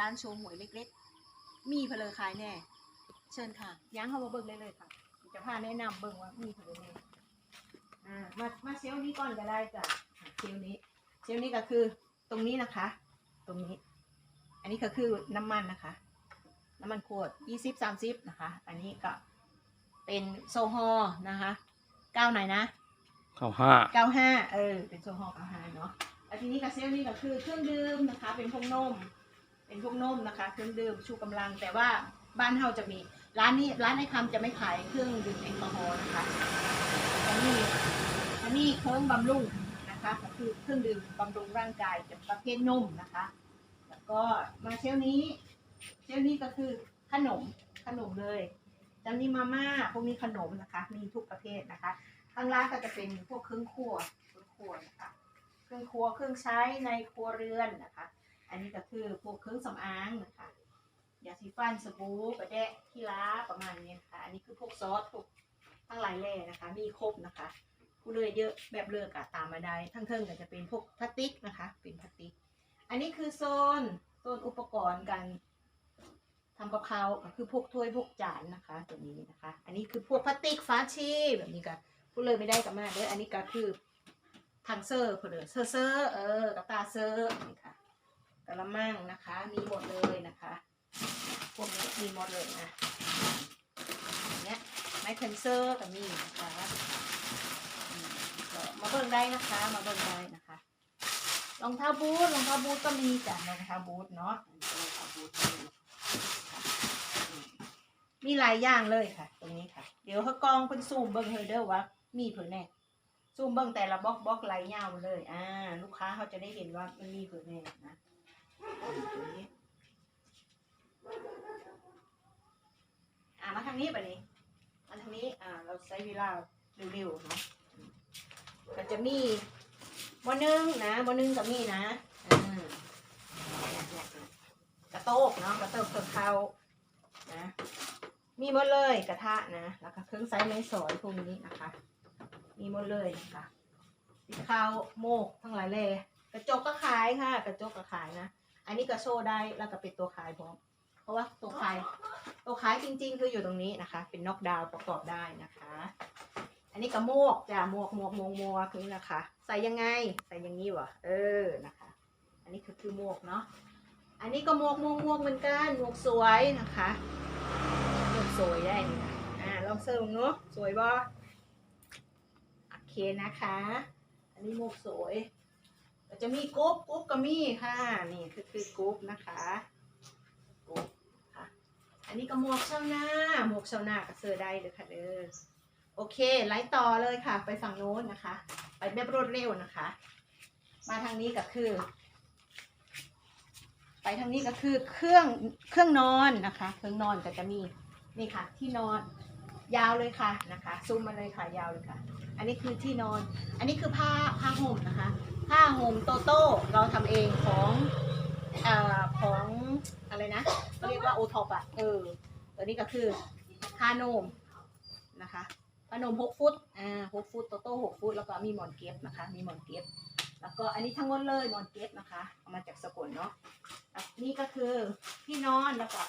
ร้านโชว์หวยเล็ก ๆ มีเพลอขายแน่ เชิญค่ะย่างเข้ามาเบิ่งเลยเลยค่ะ จะพาแนะนำเบิ่งว่ามีเพลอแน่อ่ามามาเซลล์นี้ก่อนก็ได้จ้ะอะเซลล์นี้ เซลล์นี้ก็คือตรงนี้นะคะ ตรงนี้ อันนี้ก็คือน้ำมันนะคะ น้ำมันขวดยี่สิบสามสิบนะคะ อันนี้ก็เป็นโซฮอล์นะคะเก้าไหนนะ เข้าห้า เก้าห้าเออ เป็นโซฮอล์เก้าห้าเนาะ แล้วทีนี้กับเซลล์นี่ก็คือเครื่องดื่มนะคะ เป็นพวกนม เป็นพวกนมนะคะเครื่องดื่มชูกำลัง แต่ว่าบ้านเฮาจะมีร้านนี้ร้านในคำจะไม่ขายเครื่องดื่มแอลกอฮอล์นะคะอันนี้อันนี้เครื่องบำรุงนะคะก็คือเครื่องดื่มบำรุงร่างกายเป็นประเภทนมนะคะ แล้วก็มาเชลล์นี้เชลล์นี้ก็คือขนมขนมเลยจะมีมาม่าพวกนี้ขนมนะคะ มีทุกประเภทนะคะ ข้างล่างก็จะเป็นพวกเครื่องครัวเครื่องครัวนะคะ เครื่องครัวเครื่องใช้ในครัวเรือนนะคะ อันนี้ก็คือพวกเครื่องสำอางนะคะยาสีฟันสบู่ประแดะที่ล้าประมาณนี้นะคะอันนี้คือพวกซอสพวกทั้งหลายแหล่นะคะ มีครบนะคะผู้เลยเยอะแบบเลือกอะตามมาได้ ทั้งเทิงก็จะเป็นพวกพลาสติกนะคะ เป็นพลาสติก อันนี้คือโซนโซนอุปกรณ์การทำกับข้าวก็คือพวกถ้วยพวกจานนะคะตัวนี้นะคะ อันนี้คือพวกพลาสติกฟ้าชีแบบนี้ก็ผู้เลยไม่ได้กับมาเด้ออันนี้ก็คือทางเซอร์เพนเดอเซอร์เซอร์เออกับตาเซอร์นี่ค่ะ กระมังนะคะ มีหมดเลยนะคะพวกนี้มีหมดเลยนะอย่างเนี้ยไมค์เคนเซอร์ก็มีนะคะมก็มาเบิ่งได้นะคะ มาเบิ่งได้นะคะรองเท้าบูทรองเท้าบูทก็มีจ้ะรองเท้าบูทเนาะมีหลายอย่างเลยค่ะ ตรงนี้ค่ะ เดี๋ยวเขากองเป็นซูมเบิ้งเฮเดอร์ว่ามีเผื่อแน่ซูมเบิ้งแต่ละบล็อกบล็อกลายยาวมาเลย อ่า ลูกค้าเขาจะได้เห็นว่ามันมีเผื่อแน่นะ อ่ามาทางนี้ไปนี้มาทางนี้อ่าเราใช้เวลาเร็วๆเนาะก็จะมีบนหนึ่งนะบนหนึ่งกับมีนะอ่ากระโตกเนาะกระโตกเกิดข้านะมีหมดเลยกระทะนะแล้วก็เครื่องไซส์ไม้สอยพวกนี้นะคะ มีหมดเลยนะคะข้าวโมกทั้งหลายเลยกระจกก็ขายค่ะ กระจกก็ขายนะ อันนี้ก็โชว์ได้แล้วก็เป็นตัวขายพร้อมเพราะว่าตัวขายตัวขายจริง ๆ คืออยู่ตรงนี้นะคะ เป็นน็อกดาวน์ประกอบได้นะคะ อันนี้ก็หมกจ้ะหมกหมกหมกหมวกนี่นะคะ ใส่ยังไงใส่อย่างนี้วะเออนะคะ อันนี้คือคือหมกเนาะอันนี้ก็หมกหมกหมกเหมือนกันหมกสวยนะคะหมกสวยได้นี่นะอ่าลองเสิร์ฟเนาะสวยบ่โอเคนะคะ อันนี้หมกสวย จะมีกรุ๊ปกรุ๊ปก็มีค่ะ นี่คือคือกรุ๊ปนะคะกรุ๊ปค่ะ อันนี้ก็หมวกชาวนาหมวกชาวนาก็เสื้อได้เลยค่ะเด้อโอเคไลฟ์ต่อเลยค่ะ ไปฝั่งโน้นนะคะ ไปแบบรวดเร็วนะคะ มาทางนี้ก็คือ ไปทางนี้ก็คือเครื่องเครื่องนอนนะคะ เครื่องนอนก็จะมีนี่ค่ะ ที่นอนยาวเลยค่ะนะคะซูมมาเลยค่ะยาวเลยค่ะ อันนี้คือที่นอน อันนี้คือผ้าผ้าห่มนะคะ ผ้าห่มโตโต้เราทำเองของเอ่อของอะไรนะเขาเรียกว่าโอท็อปอะเออตัวนี้ก็คือผ้าโนมนะคะขนมหกฟุตอ่าหกฟุตโตโต้หกฟุตแล้วก็มีหมอนเก็บนะคะ มีหมอนเก็บ แล้วก็อันนี้ทั้งหมดเลยหมอนเก็บนะคะเอามาจากสกลเนาะอะนี่ก็คือที่นอนแล้วก็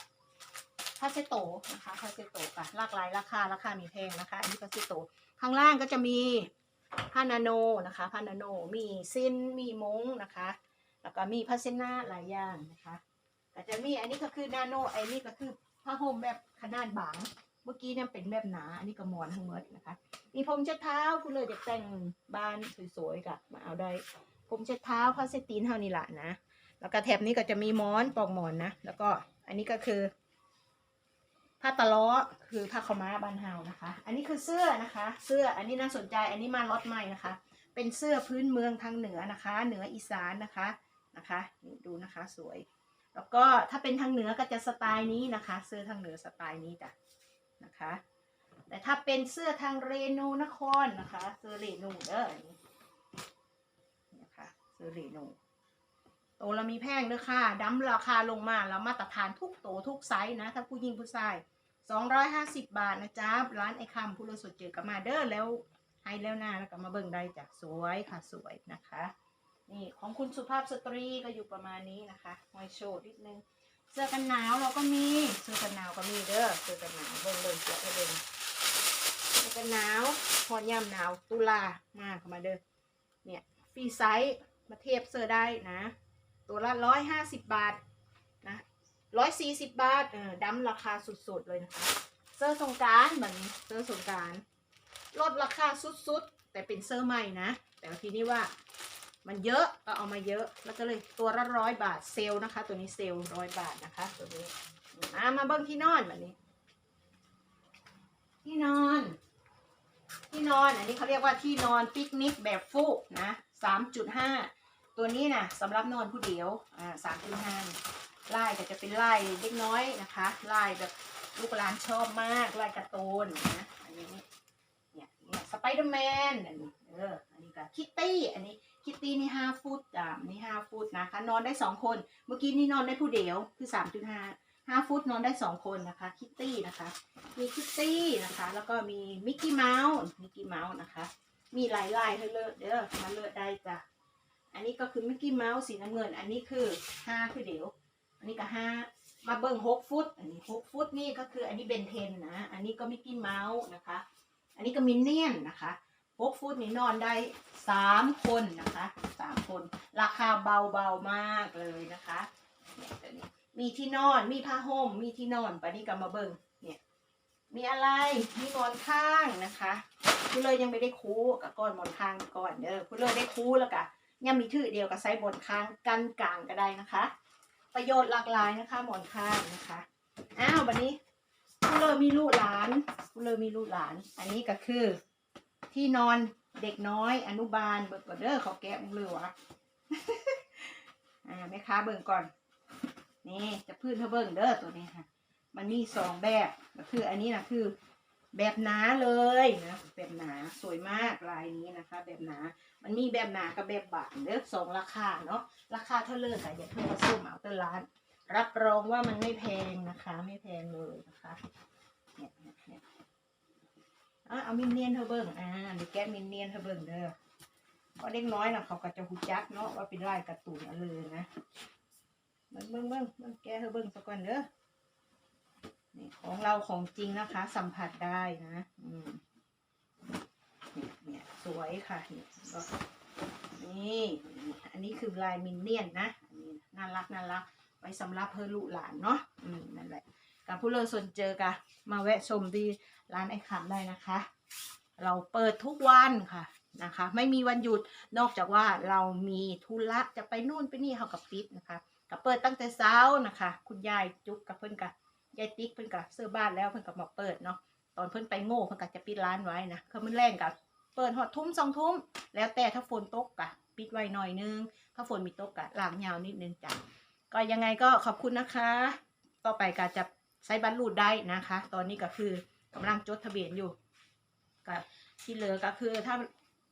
ผ้าเช็ดโตนะคะผ้าเช็ดโตค่ะหลากหลายราคาราคามีแพงนะคะ อันนี้ผ้าเช็ดโตข้างล่างก็จะมี ผ้านาโนนะคะผ้านาโนมีซินมีมงนะคะ แล้วก็มีผ้าเซนหน้าหลายอย่างนะคะก็จะมีอันนี้ก็คือนาโนอันนี้ก็คือผ้าห่มแบบขนาดบางเมื่อกี้เนี่ยเป็นแบบหนา อันนี้ก็มอนทั้งหมดนะคะ มีพรมเช็ดเท้าคุณเลยจะแต่งบ้านสวยๆกับมาเอาได้พรมเช็ดเท้าผ้าเช็ดตีนเท่านี้แหละนะ แล้วก็แถบนี้ก็จะมีมอนปอกหมอนนะ แล้วก็อันนี้ก็คือ ผ้าตะล้อคือผ้าขม้าบานเฮานะคะ อันนี้คือเสื้อนะคะ เสื้ออันนี้น่าสนใจอันนี้มาล็อตใหม่นะคะ เป็นเสื้อพื้นเมืองทางเหนือนะคะ เหนืออีสานนะคะนะคะนี่ดูนะคะสวย แล้วก็ถ้าเป็นทางเหนือก็จะสไตล์นี้นะคะ เสื้อทางเหนือสไตล์นี้จ้ะนะคะ แต่ถ้าเป็นเสื้อทางเรนูนครนะคะ เสื้อเรนูเด้อนี่นะคะเสื้อเรนูโตแล้วมีแพงเด้อค่ะดั้มราคาลงมาแล้วมาตรฐานทุกโตทุกไซส์นะถ้าผู้หญิงผู้ชาย สองร้อยห้าสิบบาทนะจ๊ะร้านไอคำผู้รสดเจอกันมาเด้อแล้วให้แล้วหน้าแล้วก็มาเบิ่งได้จากสวยค่ะสวยนะคะ นี่ของคุณสุภาพสตรีก็อยู่ประมาณนี้นะคะหอยโชว์นิดนึงเสื้อกันหนาวเราก็มีเสื้อกันหนาวก็มีเด้อเสื้อกันหนาวเบิ่งเบิ่งเสื้อเบิ่งเสื้อกันหนาวพอยามหนาวตุลามาเข้ามาเด้อเนี่ยฟรีไซส์มาเทียบเสื้อได้นะ ตัวละร้อยห้าสิบบาทนะ ร้อยสี่สิบบาทเออดำราคาสุดๆเลยนะคะเสื้อสงการเหมือนเสื้อสงการลดราคาสุดๆ แต่เป็นเสื้อใหม่นะ แต่ทีนี้ว่ามันเยอะก็เอามาเยอะแล้วก็เลยตัวละร้อยบาทเซลนะคะ ตัวนี้เซลร้อยบาทนะคะ ตัวนี้อ่ามาเบิ้งที่นอนแบบนี้ ที่นอน ที่นอนอันนี้เขาเรียกว่าที่นอนปิกนิกแบบฟูกนะสามจุดห้าตัวนี้นะสำหรับนอนผู้เดียวอ่าสามจุดห้า ลายก็จะเป็นลายเล็กน้อยนะคะลายแบบลูกหลานชอบมากลายการ์ตูนนะอันนี้เนี่ยเนี่ยสไปเดอร์แมนอันนี้เอออันนี้ก็คิตตี้อันนี้คิตตี้นี่ห้าฟุตอ่านี่ห้าฟุตนะคะ นอนได้สองคน เมื่อกี้นี่นอนได้ผู้เดียวคือสามจุดห้าห้าฟุตนอนได้สองคนนะคะคิตตี้นะคะ มีคิตตี้นะคะ แล้วก็มีมิกกี้เมาส์มิกกี้เมาส์นะคะ มีหลายลายให้เลือกเด้อมาเลือกได้จ้ะอันนี้ก็คือมิกกี้เมาส์สีน้ำเงิน อันนี้คือห้าคือเดียว อันนี้ก็ห้ามาเบิ่งหกฟุต อันนี้หกฟุตนี่ก็คืออันนี้เบนเทนนะ อันนี้ก็มิกกี้เมาส์นะคะ อันนี้ก็มินเนี่ยนนะคะหกฟุตนี่นอนได้สามคนนะคะสามคน ราคาเบาๆมากเลยนะคะเนี่ยตัวนี้มีที่นอนมีผ้าห่มมีที่นอนปนนี้ก็มาเบิ่งเนี่ยมีอะไรมีหมอนข้างนะคะคุณเลยยังไม่ได้คูกับก้อนหมอนข้างก่อนเด้อคุณเลยได้คูแล้วก็ยังมีชื่อเดียวกับไซส์หมอนข้างกันกลางก็ได้นะคะ ประโยชน์หลากหลายนะคะ หมอนข้างนะคะอ้าววันนี้คุณเลยมีลูกหลานคุณเลยมีลูกหลาน อันนี้ก็คือ ที่นอนเด็กน้อยอนุบาลเบิกก่อนเด้อเขาแกะมึงเลยวะอ่าแม่ค้าเบิ่งก่อน นี่จะพื้นเธอเบิ่งเด้อตัวนี้ค่ะ มันมีสองแบบก็คืออันนี้นะคือ แบบหนาเลยนะแบบหนาสวยมากลายนี้นะคะ แบบหนา มันมีแบบหนากับแบบบางเด้อสองราคาเนาะราคาเท่าเลิกอะอย่าเพิ่งมาซุ่มเอาแตร้าน รับรองว่ามันไม่แพงนะคะ ไม่แพงเลยนะคะเนี่ยเนี่ยเนี่ยอะเอามินเนียนเธอเบิ่งอ่ามีแก้มินเนียนเธอเบิ่งเด้อเพราะเด็กน้อยนะเขาก็จะหูจักเนาะว่าเป็นลายการ์ตูนอันเลยนะเบิ่งเบิ่งเบิ่งเบิ่งแก้เธอเบิ่งสักก่อนเด้อ นี่ของเราของจริงนะคะ สัมผัสได้นะอืมเนี่ยสวยค่ะนี่นี่อันนี้คือลายมินเนี่ยนนะอันนี้น่ารักน่ารักไว้สำหรับเพื่อลูกหลานเนาะอืมนั่นแหละกับผู้เลิสนเจอกะมาแวะชมดีร้านไอ้คำได้นะคะ เราเปิดทุกวันค่ะนะคะ ไม่มีวันหยุดนอกจากว่าเรามีธุระจะไปนู่นไปนี่เขากับปิดนะคะกับเปิดตั้งแต่เช้านะคะ คุณยายจุกกับเพื่อนกับ ยายติ๊กเพื่อนกับซื้อบ้านแล้วเพื่อนกับมาเปิดเนาะตอนเพื่อนไปโง่เพื่อนกับจะปิดร้านไว้นะคือมันแรงกับเปิดหอดทุ่มสองทุ่มแล้วแต่ถ้าฝนตกกะปิดไว้หน่อยนึง ถ้าฝนมีตกกะลางยาวนิดนึงจ้ะก็ยังไงก็ขอบคุณนะคะ ต่อไปก็จะใช้บัตรรูดได้นะคะ ตอนนี้ก็คือกำลังจดทะเบียนอยู่ก็ที่เหลือก็คือถ้า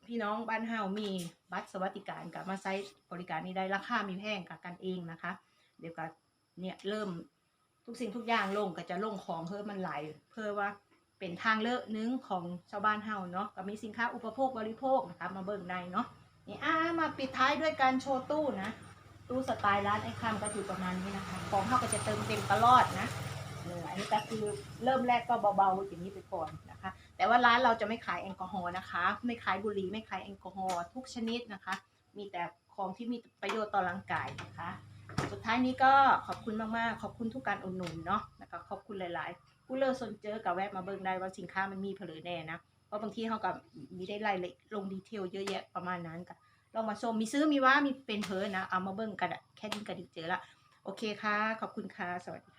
พี่น้องบ้านเฮามีบัตรสวัสดิการกับมาใช้บริการนี้ได้ราคามีแพงกับกันเองนะคะ เดี๋ยวก็เนี่ยเริ่ม ทุกสิ่งทุกอย่างลงก็จะลงของเพิ่มมันไหล เพื่อว่าเป็นทางเลือกนึงของชาวบ้านเฮาเนาะก็มีสินค้าอุปโภคบริโภคนะคะมาเบิ่งได้เนาะนี่อ่ามาปิดท้ายด้วยการโชว์ตู้นะตู้สไตล์ร้านไอ้คำก็อยู่ประมาณนี้นะคะของเฮาก็จะเติมเต็มตลอดนะเอออันนี้ก็คือเริ่มแรกก็เบาๆอย่างนี้ไปก่อนนะคะ แต่ว่าร้านเราจะไม่ขายแอลกอฮอล์นะคะ ไม่ขายบุหรี่ไม่ขายแอลกอฮอล์ทุกชนิดนะคะ มีแต่ของที่มีประโยชน์ต่อร่างกายนะคะ สุดท้ายนี้ก็ขอบคุณมากๆ ขอบคุณทุกการอุดหนุนเนาะนะคะขอบคุณหลายๆผู้เลิศสนเจอกับแวะมาเบิ่งได้ว่าสินค้ามันมีเผลอแน่นะเพราะบางทีเขากับมีได้รายละเอียดลงดีเทลเยอะแยะประมาณนั้นก็ลองมาชมมีซื้อมีว่ามีเป็นเพลนะเอามาเบิ่งกันอะแค่นี้ก็ดีเจอละโอเคค่ะ ขอบคุณค่ะ สวัสดีค่ะ